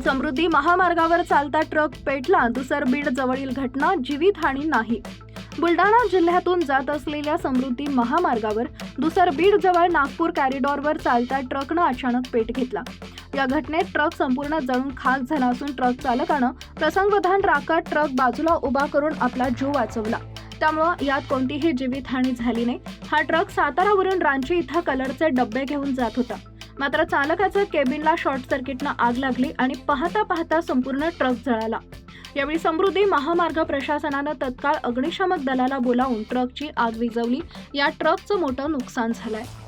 समृद्धी महामार्गावर चालता ट्रक पेटला दुसर बीड जवळील घटना जीवितहानी नाही. बुलडाणा जिल्ह्यातून जात असलेल्या समृद्धी महामार्गावर दुसर बीड जवळ नागपूर कॅरिडॉरवर चालता ट्रकनं अचानक पेट घेतला. या घटनेत ट्रक संपूर्ण जळून खाक झाला असून ट्रक चालकानं प्रसंगवधान राखत ट्रक बाजूला उभा करून आपला जीव वाचवला. त्यामुळं यात कोणतीही जीवितहानी झाली नाही. हा ट्रक सातारावरून रांची इथं कलरचे डब्बे घेऊन जात होता. मात्र चालकाच्या केबिनला शॉर्ट सर्किटनं आग लागली आणि पाहता पाहता संपूर्ण ट्रक जळाला. यावेळी समृद्धी महामार्ग प्रशासनानं तत्काळ अग्निशामक दलाला बोलावून ट्रकची आग विझवली. या ट्रकचं मोठं नुकसान झालंय.